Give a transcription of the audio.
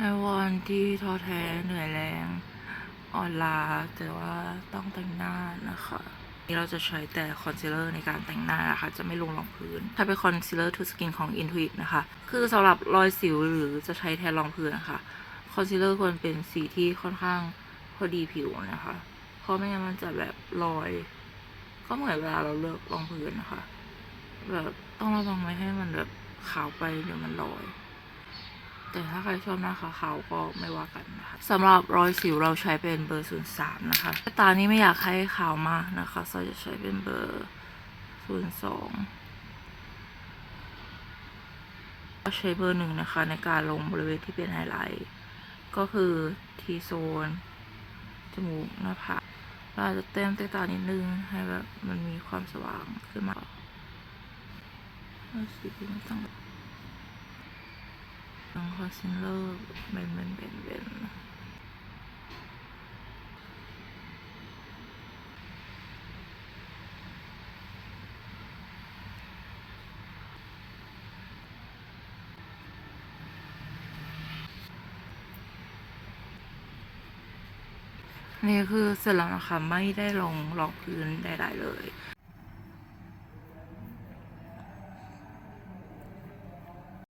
ในวันที่ท้อแท้เหนื่อยแรงอ่อนล้าแต่ว่าต้องแต่งหน้านะคะนี่เราจะใช้แต่คอนซีลเลอร์ในการแต่งหน้านะคะจะไม่ลงรองพื้นถ้าเป็นคอนซีลเลอร์ทูสกินของ Intuit นะคะ คือสำหรับรอยสิวหรือจะใช้แทนรองพื้นนะคะคอนซีลเลอร์ควรเป็นสีที่ค่อนข้างพอดีผิวนะคะ เพราะไม่งั้นมันจะแบบลอย ก็เหมือนเวลาเราเลือกรองพื้นนะคะ แบบต้องระวังไม่ให้มันแบบขาวไปเดี๋ยวมันลอย แต่ถ้าใครชอบหน้าขาวๆก็ไม่ว่ากันนะคะสำหรับรอยสิวเราใช้เป็นเบอร์03นะคะตานี้ไม่อยากให้ขาวมากนะคะเราจะใช้เป็นเบอร์02ก็ใช้เบอร์หนึ่งนะคะ ในการลงบริเวณที่เป็นไฮไลท์ก็คือทีโซนจมูกหน้าผากเราจะเต็มใต้ตานิดนึงให้แบบมันมีความสว่างขึ้นมาเอาสีไม่ต้อง คอนซีลเลอร์เบนเบนเบนเบนนี่คือเสร็จแล้วนะคะ ไม่ได้ลงรองพื้นใดๆเลย